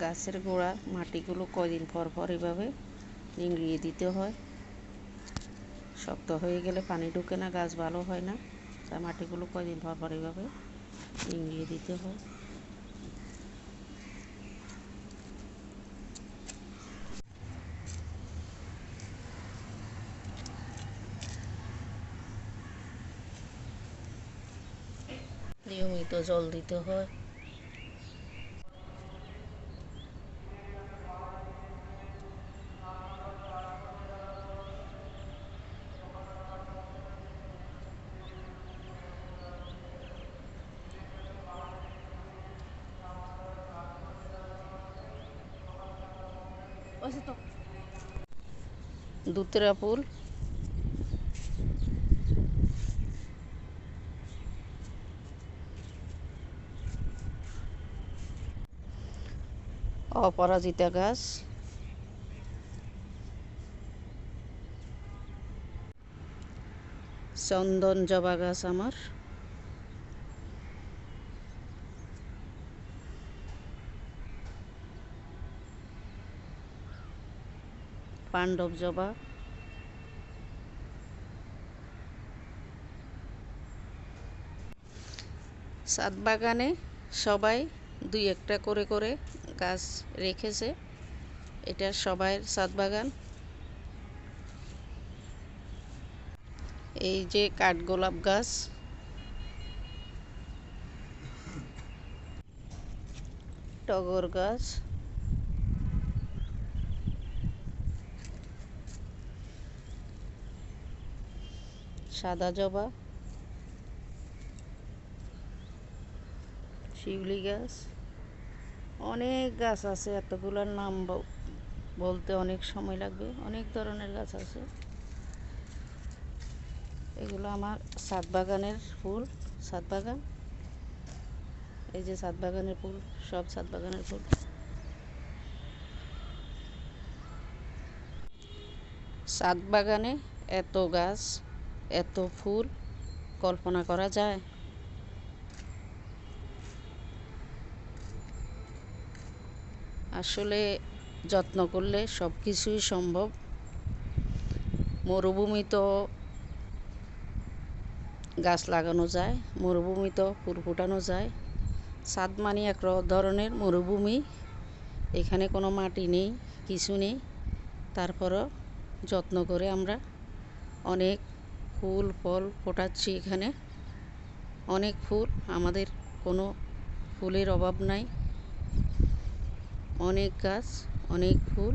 গাছের গোড়া মাটিগুলো কয়দিন পর পর এভাবে নিংড়িয়ে দিতে হয়। শক্ত হয়ে গেলে পানি ঢুকে না, গাছ ভালো হয় না। তাই মাটিগুলো কয়দিন পর পর এভাবে নিংড়িয়ে দিতে হয়। নিয়মিত জল দিতে হয়। দুতেরা অপরাজিতা গাছ। চন্দন জবা গাছ আমার। পাণ্ডব জবা। সাত বাগানে সবাই দুই একটা করে করে গাছ রেখেছে। এটা সবাই সাত বাগান। এই যে কাঠগোলাপ গাছ। টগর গাছ। সাদা জবা, শিউলি গাছ, অনেক গাছ আছে, এতগুলোর নাম বলতে অনেক সময় লাগবে, অনেক ধরনের গাছ আছে। এগুলো আমার সাত বাগানের ফুল, সাত বাগান। এই যে সাত বাগানের ফুল, সব সাত বাগানের ফুল। সাত বাগানে এত গাছ। এত ফুল কল্পনা করা যায়? আসলে যত্ন করলে সব কিছুই সম্ভব। মরুভূমি তো গাছ লাগানো যায়, মরুভূমি তো ফুল ফুটানো যায়। সাত মানে এক ধরনের মরুভূমি। এখানে কোনো মাটি নেই, কিছু নেই। তারপরও যত্ন করে আমরা অনেক ফুল, ফল ফোটাচ্ছি এখানে। অনেক ফুল, আমাদের কোনো ফুলের অভাব নাই। অনেক গাছ, অনেক ফুল।